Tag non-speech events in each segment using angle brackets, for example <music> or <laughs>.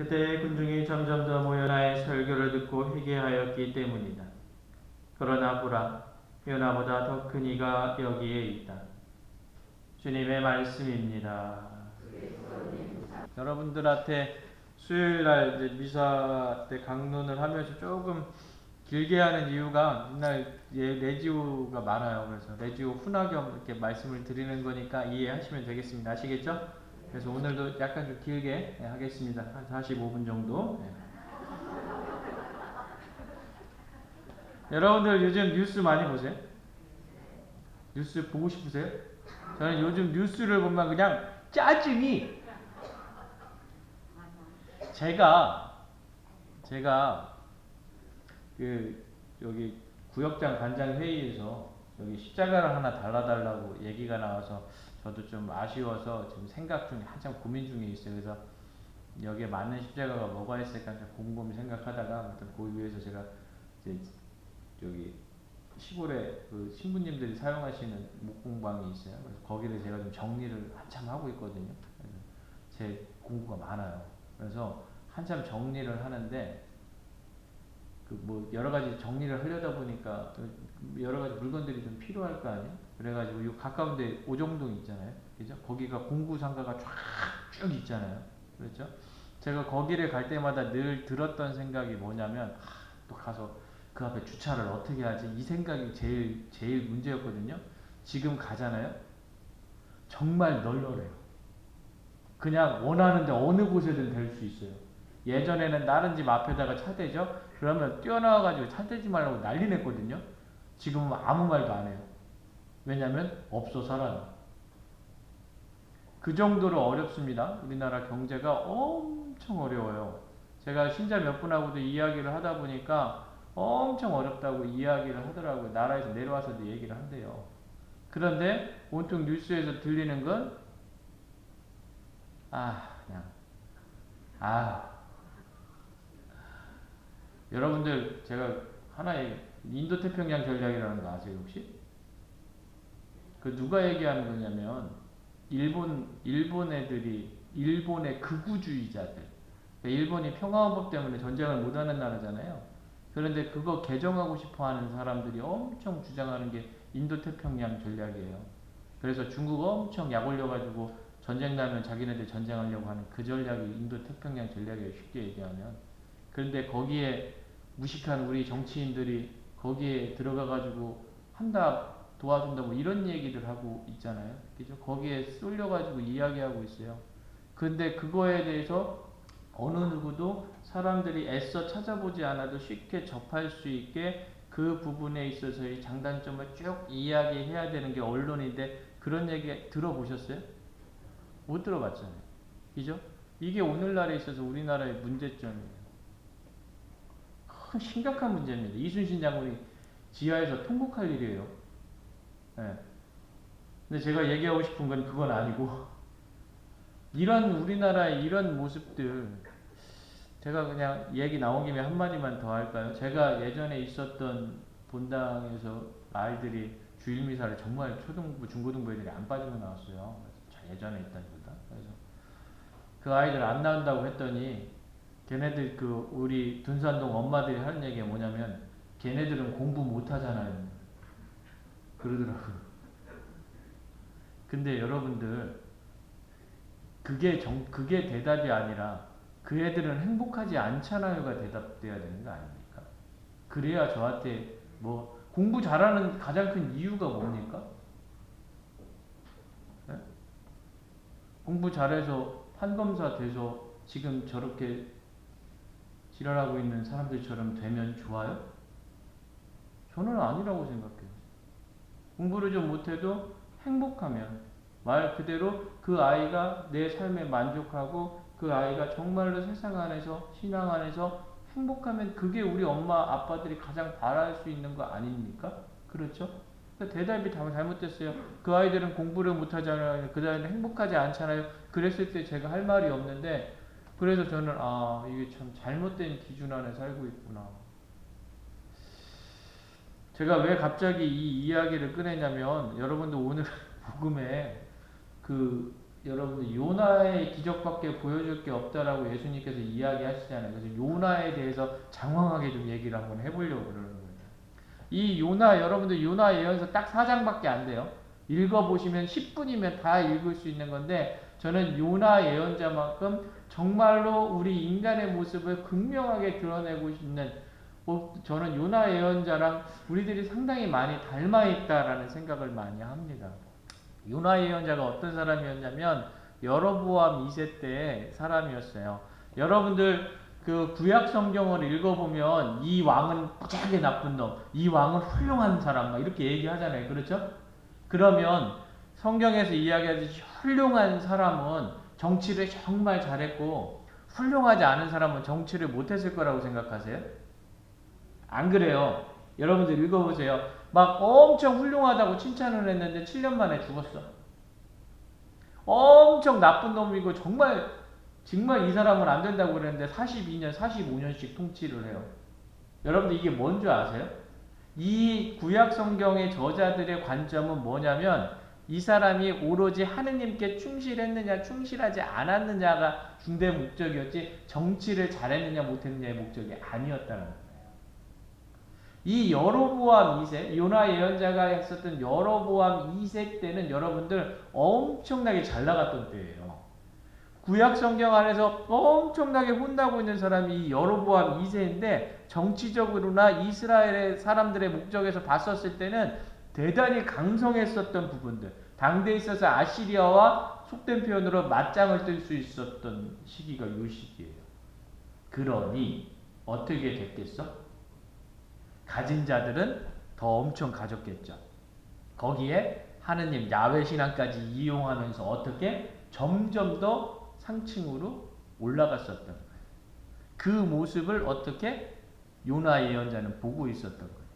그때 군중이 점점 더 모여 나의 설교를 듣고 회개하였기 때문이다. 그러나 보라, 요나보다 더 큰 이가 여기에 있다. 주님의 말씀입니다. 여러분들한테 수요일 날 미사 때 강론을 하면서 조금 길게 하는 이유가 맨날 예, 레지오가 많아요. 그래서 레지오 훈화겸 이렇게 말씀을 드리는 거니까 이해하시면 되겠습니다. 아시겠죠? 그래서 오늘도 약간 좀 길게 예, 하겠습니다. 한 45분 정도. 예. 여러분들 요즘 뉴스 많이 보세요? 뉴스 보고 싶으세요? 저는 요즘 뉴스를 보면 그냥 짜증이 제가 제가 그 여기 구역장 관장 회의에서 여기 십자가를 하나 달라달라고 얘기가 나와서 저도 좀 아쉬워서 지금 생각 중에 한참 고민 중에 있어요. 그래서 여기에 맞는 십자가가 뭐가 있을까 곰곰이 생각하다가 아무튼 그 위해서 제가 이제 여기 시골에 그 신부님들이 사용하시는 목공방이 있어요. 그래서 거기를 제가 좀 정리를 한참 하고 있거든요. 제 공부가 많아요. 그래서 한참 정리를 하는데 그 뭐 여러 가지 정리를 하려다 보니까 여러 가지 물건들이 좀 필요할 거 아니에요. 그래가지고 요 가까운데 오정동 있잖아요. 그죠? 거기가 공구 상가가 쫙쭉 있잖아요. 그렇죠? 제가 거기를 갈 때마다 늘 들었던 생각이 뭐냐면 하, 또 가서 그 앞에 주차를 어떻게 하지? 이 생각이 제일 제일 문제였거든요. 지금 가잖아요. 정말 널널해요. 그냥 원하는데 어느 곳에든 될 수 있어요. 예전에는 다른 집 앞에다가 차 대죠? 그러면 뛰어나와가지고 차 대지 말라고 난리 냈거든요. 지금은 아무 말도 안 해요. 왜냐면 없어 살아요. 그 정도로 어렵습니다. 우리나라 경제가 엄청 어려워요. 제가 신자 몇 분하고도 이야기를 하다 보니까 엄청 어렵다고 이야기를 하더라고요. 나라에서 내려와서도 얘기를 한대요. 그런데 온통 뉴스에서 들리는 건, 아, 그냥, 아, 여러분들 제가 하나의 인도 태평양 전략이라는 거 아세요 혹시? 그 누가 얘기하는 거냐면 일본 일본 애들이 일본의 극우주의자들 그러니까 일본이 평화헌법 때문에 전쟁을 못하는 나라잖아요. 그런데 그거 개정하고 싶어하는 사람들이 엄청 주장하는 게 인도 태평양 전략이에요. 그래서 중국 엄청 약 올려가지고 전쟁 나면 자기네들 전쟁하려고 하는 그 전략이 인도 태평양 전략이에요. 쉽게 얘기하면. 그런데 거기에 무식한 우리 정치인들이 거기에 들어가 가지고 한다 도와준다 뭐 이런 얘기들 하고 있잖아요. 그죠? 거기에 쏠려 가지고 이야기하고 있어요. 근데 그거에 대해서 어느 누구도 사람들이 애써 찾아보지 않아도 쉽게 접할 수 있게 그 부분에 있어서의 장단점을 쭉 이야기해야 되는 게 언론인데 그런 얘기 들어보셨어요? 못 들어봤잖아요. 그죠? 이게 오늘날에 있어서 우리나라의 문제점이에요. 큰 심각한 문제입니다. 이순신 장군이 지하에서 통곡할 일이에요. 네. 근데 제가 얘기하고 싶은 건 그건 아니고 이런 우리나라의 이런 모습들 제가 그냥 얘기 나온 김에 한마디만 더 할까요? 제가 예전에 있었던 본당에서 아이들이 주일 미사를 정말 초등부, 중고등부 애들이 안 빠지고 나왔어요. 예전에 있던 보다. 그래서 그 아이들 안 나온다고 했더니 걔네들 그 우리 둔산동 엄마들이 하는 얘기가 뭐냐면 걔네들은 공부 못 하잖아요. 그러더라고요. <laughs> 근데 여러분들 그게 정 그게 대답이 아니라 그 애들은 행복하지 않잖아요가 대답돼야 되는 거 아닙니까? 그래야 저한테 뭐 공부 잘하는 가장 큰 이유가 뭡니까? 네? 공부 잘해서 판검사 돼서 지금 저렇게 지랄하고 있는 사람들처럼 되면 좋아요? 저는 아니라고 생각해요. 공부를 좀 못해도 행복하면 말 그대로 그 아이가 내 삶에 만족하고 그 아이가 정말로 세상 안에서 신앙 안에서 행복하면 그게 우리 엄마 아빠들이 가장 바랄 수 있는 거 아닙니까? 그렇죠? 그러니까 대답이 다 잘못됐어요. 그 아이들은 공부를 못하잖아요. 그 아이들은 행복하지 않잖아요. 그랬을 때 제가 할 말이 없는데 그래서 저는 아 이게 참 잘못된 기준 안에 살고 있구나. 제가 왜 갑자기 이 이야기를 꺼내냐면 여러분들 오늘 <laughs> 복음에 그 여러분들 요나의 기적밖에 보여줄 게 없다라고 예수님께서 이야기하시잖아요. 그래서 요나에 대해서 장황하게 좀 얘기를 한번 해보려고 그러는 거예요. 이 요나 여러분들 요나 예언서 딱 4장밖에 안 돼요. 읽어보시면 10분이면 다 읽을 수 있는 건데 저는 요나 예언자만큼 정말로 우리 인간의 모습을 극명하게 드러내고 있는 어, 저는 요나 예언자랑 우리들이 상당히 많이 닮아 있다라는 생각을 많이 합니다. 요나 예언자가 어떤 사람이었냐면 여로보암 2세 때의 사람이었어요. 여러분들 그 구약 성경을 읽어보면 이 왕은 무지하게 나쁜 놈, 이 왕은 훌륭한 사람 막 이렇게 얘기하잖아요. 그렇죠? 그러면 성경에서 이야기하듯이 훌륭한 사람은 정치를 정말 잘했고 훌륭하지 않은 사람은 정치를 못했을 거라고 생각하세요? 안 그래요. 여러분들 읽어보세요. 막 엄청 훌륭하다고 칭찬을 했는데 7년 만에 죽었어. 엄청 나쁜 놈이고 정말 정말 이 사람은 안 된다고 그랬는데 42년, 45년씩 통치를 해요. 여러분들 이게 뭔 줄 아세요? 이 구약 성경의 저자들의 관점은 뭐냐면 이 사람이 오로지 하느님께 충실했느냐, 충실하지 않았느냐가 중대 목적이었지 정치를 잘했느냐, 못했느냐의 목적이 아니었다는 거예요. 이 여로보암 2세, 요나 예언자가 했었던 여로보암 2세 때는 여러분들 엄청나게 잘 나갔던 때예요. 구약 성경 안에서 엄청나게 혼나고 있는 사람이 이 여로보암 2세인데 정치적으로나 이스라엘의 사람들의 목적에서 봤었을 때는 대단히 강성했었던 부분들 당대에 있어서 아시리아와 속된 표현으로 맞짱을 뜰 수 있었던 시기가 이 시기예요. 그러니 어떻게 됐겠어? 가진 자들은 더 엄청 가졌겠죠. 거기에 하느님 야외 신앙까지 이용하면서 어떻게 점점 더 상층으로 올라갔었던. 그 모습을 어떻게 요나 예언자는 보고 있었던 거예요.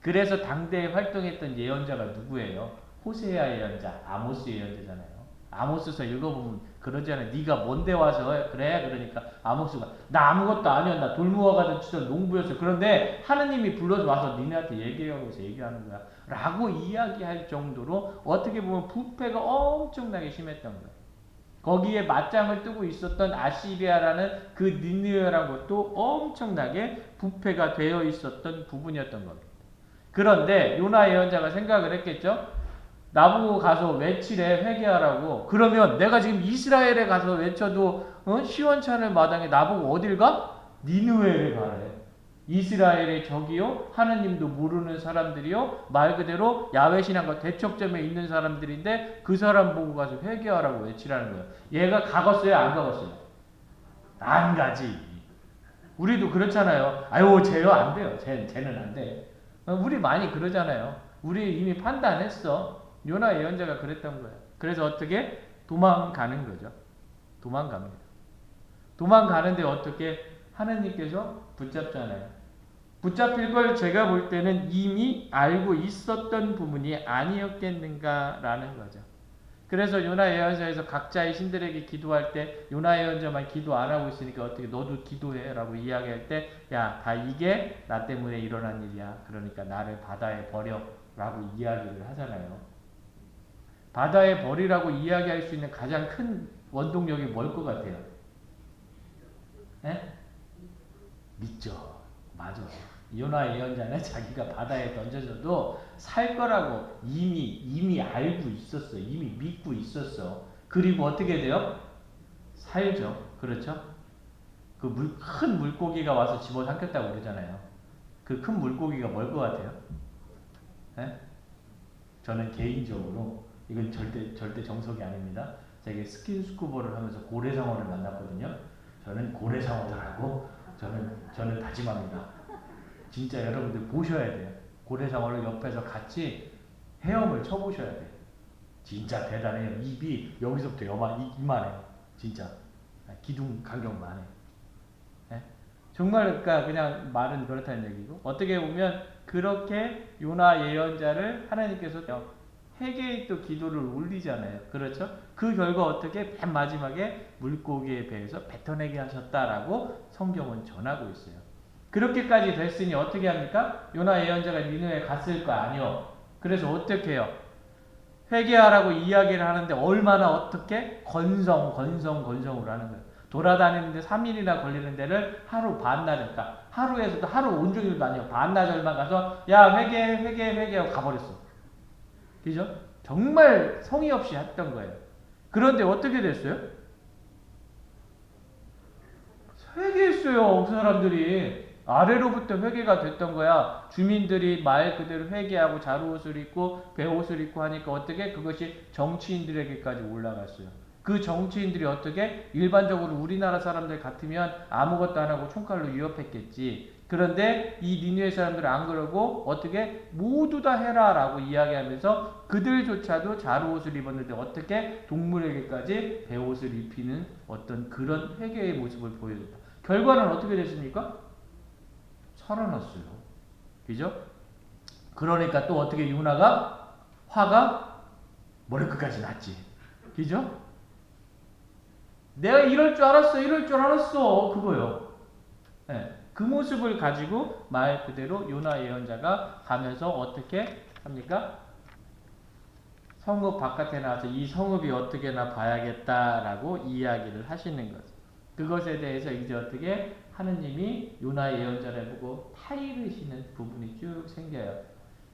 그래서 당대에 활동했던 예언자가 누구예요? 호세아 예언자, 아모스 예언자잖아요. 아모스서 읽어보면 그러잖아요. 네가 뭔데 와서 그래? 그러니까 아모스가 나 아무것도 아니었나 돌무화가 치던 농부였어. 그런데 하느님이 불러서 와서 니네한테 얘기하면서 얘기하는 거야. 라고 이야기할 정도로 어떻게 보면 부패가 엄청나게 심했던 거예요. 거기에 맞짱을 뜨고 있었던 아시리아라는 그 니느웨라는 것도 엄청나게 부패가 되어 있었던 부분이었던 겁니다. 그런데 요나 예언자가 생각을 했겠죠. 나보고 가서 외치래 회개하라고. 그러면 내가 지금 이스라엘에 가서 외쳐도 어? 시원찮을 마당에 나보고 어딜 가? 니느웨에 가래. 이스라엘의 적이요 하느님도 모르는 사람들이요 말 그대로 야외 신앙과 대척점에 있는 사람들인데 그 사람 보고 가서 회개하라고 외치라는 거예요. 얘가 가겠어요 안 가겠어요? 안 가지. 우리도 그렇잖아요. 아유 쟤요 안 돼요. 쟤, 쟤는 안 돼. 어, 우리 많이 그러잖아요. 우리 이미 판단했어. 요나 예언자가 그랬던 거예요. 그래서 어떻게 도망가는 거죠. 도망갑니다. 도망가는데 어떻게 하느님께서 붙잡잖아요. 붙잡힐 걸 제가 볼 때는 이미 알고 있었던 부분이 아니었겠는가라는 거죠. 그래서 요나 예언자에서 각자의 신들에게 기도할 때 요나 예언자만 기도 안 하고 있으니까 어떻게 너도 기도해라고 이야기할 때 야 다 이게 나 때문에 일어난 일이야. 그러니까 나를 바다에 버려라고 이야기를 하잖아요. 바다에 버리라고 이야기할 수 있는 가장 큰 원동력이 뭘 것 같아요? 에? 믿죠. 맞아. 요나 예언자는 <laughs> 자기가 바다에 던져져도 살 거라고 이미 이미 알고 있었어. 이미 믿고 있었어. 그리고 어떻게 돼요? 살죠. 그렇죠? 그 물, 큰 물고기가 와서 집어삼켰다고 그러잖아요. 그 큰 물고기가 뭘 것 같아요? 에? 저는 개인적으로 이건 절대 절대 정석이 아닙니다. 제가 스킨스쿠버를 하면서 고래상어를 만났거든요. 저는 고래상어라고 저는 저는 다짐합니다. 진짜 여러분들 보셔야 돼요. 고래상어를 옆에서 같이 헤엄을 쳐보셔야 돼요. 진짜 대단해요. 입이 여기서부터 여만 이만해요. 진짜 기둥 간격만해. 네? 정말 그러니까 그냥 말은 그렇다는 얘기고 어떻게 보면 그렇게 요나 예언자를 하나님께서 회개의 또 기도를 올리잖아요. 그렇죠? 그 결과 어떻게 맨 마지막에 물고기에 배에서 뱉어내게 하셨다라고 성경은 전하고 있어요. 그렇게까지 됐으니 어떻게 합니까? 요나 예언자가 니느에 갔을 거 아니요. 그래서 어떻게 해요? 회개하라고 이야기를 하는데 얼마나 어떻게 건성 건성 건성으로 하는 거예요. 돌아다니는데 3일이나 걸리는 데를 하루 반나절 그러니까 하루에서도 하루 온종일도 아니고 반나절만 가서 야 회개 회개 회개하고 가버렸어. 그죠? 정말 성의 없이 했던 거예요. 그런데 어떻게 됐어요? 회개했어요. 그 사람들이. 아래로부터 회개가 됐던 거야. 주민들이 말 그대로 회개하고 자루옷을 입고 배옷을 입고 하니까 어떻게 그것이 정치인들에게까지 올라갔어요. 그 정치인들이 어떻게 일반적으로 우리나라 사람들 같으면 아무것도 안 하고 총칼로 위협했겠지. 그런데 이 니누의 사람들은 안 그러고 어떻게 모두 다 해라 라고 이야기하면서 그들조차도 자루옷을 입었는데 어떻게 동물에게까지 배옷을 입히는 어떤 그런 회개의 모습을 보여줬다. 결과는 어떻게 됐습니까? 살아났어요. 그죠? 그러니까 또 어떻게 유나가 화가 머리끝까지 났지. 그죠? 내가 이럴 줄 알았어, 이럴 줄 알았어. 그거요. 네. 그 모습을 가지고 말 그대로 요나 예언자가 가면서 어떻게 합니까? 성읍 바깥에 나와서 이 성읍이 어떻게나 봐야겠다라고 이야기를 하시는 거죠. 그것에 대해서 이제 어떻게 하느님이 요나 예언자를 보고 타이르시는 부분이 쭉 생겨요.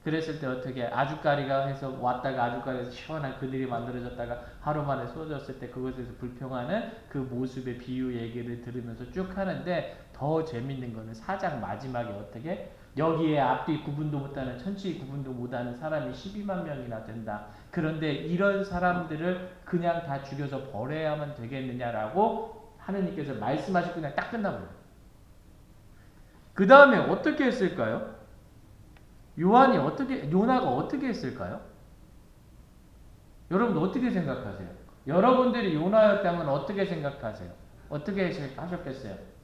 그랬을 때 어떻게 아주까리가 해서 왔다가 아주까리에서 시원한 그늘이 만들어졌다가 하루 만에 쏟아졌을 때 그것에서 불평하는 그 모습의 비유 얘기를 들으면서 쭉 하는데 더 재밌는 거는 사장 마지막에 어떻게 여기에 앞뒤 구분도 못하는 천치 구분도 못하는 사람이 12만 명이나 된다. 그런데 이런 사람들을 그냥 다 죽여서 버려야만 되겠느냐라고 하느님께서 말씀하시고 그냥 딱 끝나버려요. 그 다음에 어떻게 했을까요? 요한이 어떻게 요나가 어떻게 했을까요? 여러분 어떻게 생각하세요? 여러분들이 요나였다면 어떻게 생각하세요? 어떻게 하셨겠어요?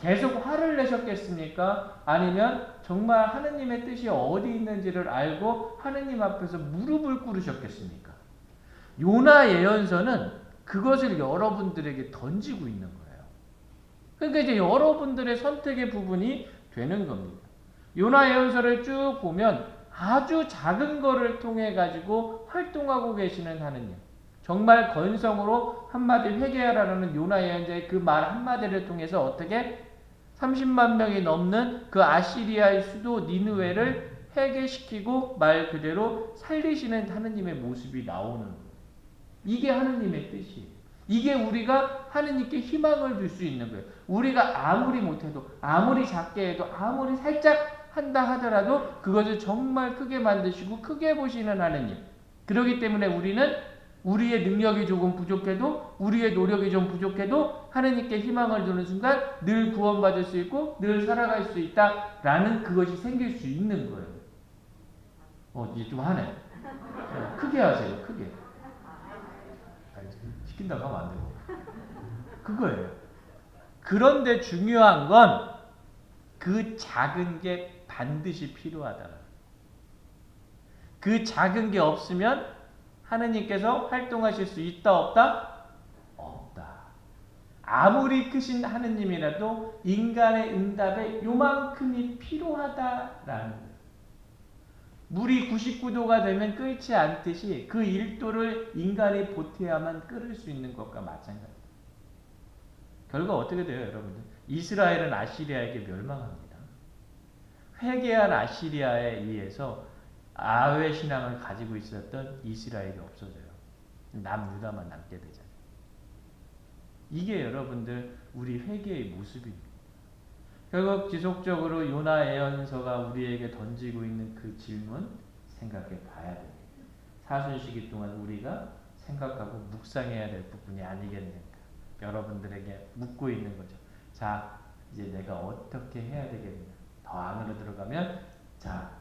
계속 화를 내셨겠습니까? 아니면 정말 하느님의 뜻이 어디 있는지를 알고 하느님 앞에서 무릎을 꿇으셨겠습니까? 요나 예언서는 그것을 여러분들에게 던지고 있는 거예요. 그러니까 이제 여러분들의 선택의 부분이 되는 겁니다. 요나 예언서를 쭉 보면 아주 작은 거를 통해 가지고 활동하고 계시는 하느님. 정말 건성으로 한마디 회개하라는 요나 예언자의 그 말 한마디를 통해서 어떻게 30만 명이 넘는 그 아시리아의 수도 니누웨를 회개시키고 말 그대로 살리시는 하느님의 모습이 나오는 거예요. 이게 하느님의 뜻이에요. 이게 우리가 하느님께 희망을 줄 수 있는 거예요. 우리가 아무리 못해도, 아무리 작게 해도, 아무리 살짝 한다 하더라도 그것을 정말 크게 만드시고 크게 보시는 하느님. 그렇기 때문에 우리는 우리의 능력이 조금 부족해도 우리의 노력이 좀 부족해도 하느님께 희망을 두는 순간 늘 구원받을 수 있고 늘 살아갈 수 있다라는 그것이 생길 수 있는 거예요. 어, 이제 좀 하네. 어, 크게 하세요. 크게. 시킨다고 하면 안 되고. 그거예요. 그런데 중요한 건 그 작은 게 반드시 필요하다. 그 작은 게 없으면 하느님께서 활동하실 수 있다 없다? 없다. 아무리 크신 하느님이라도 인간의 응답에 요만큼이 필요하다라는 거예요. 물이 99도가 되면 끓지 않듯이 그 1도를 인간이 보태야만 끓을 수 있는 것과 마찬가지입니다. 결과 어떻게 돼요, 여러분들? 이스라엘은 아시리아에게 멸망합니다. 회개한 아시리아에 의해서 아외 신앙을 가지고 있었던 이스라엘이 없어져요. 남유다만 남게 되잖아요. 이게 여러분들 우리 회개의 모습입니다. 결국 지속적으로 요나 예언서가 우리에게 던지고 있는 그 질문 생각해 봐야 됩니다. 사순시기 동안 우리가 생각하고 묵상해야 될 부분이 아니겠는가. 여러분들에게 묻고 있는 거죠. 자, 이제 내가 어떻게 해야 되겠느냐. 더 안으로 들어가면, 자,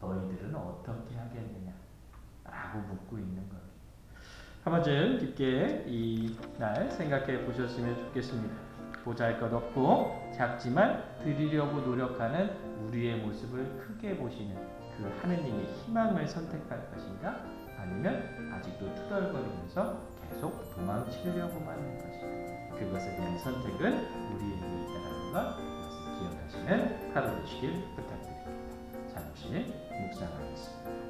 너희들은 어떻게 하겠느냐. 라고 묻고 있는 겁니다. 한 번쯤 깊게 이 날 생각해 보셨으면 좋겠습니다. 보잘 것 없고 작지만 드리려고 노력하는 우리의 모습을 크게 보시는 그 하느님의 희망을 선택할 것인가? 아니면 아직도 투덜거리면서 계속 도망치려고만 하는 것인가? 그것에 대한 선택은 우리에게 있다는 것 기억하시는 하루 되시길 부탁드립니다. 잠시 nos darás.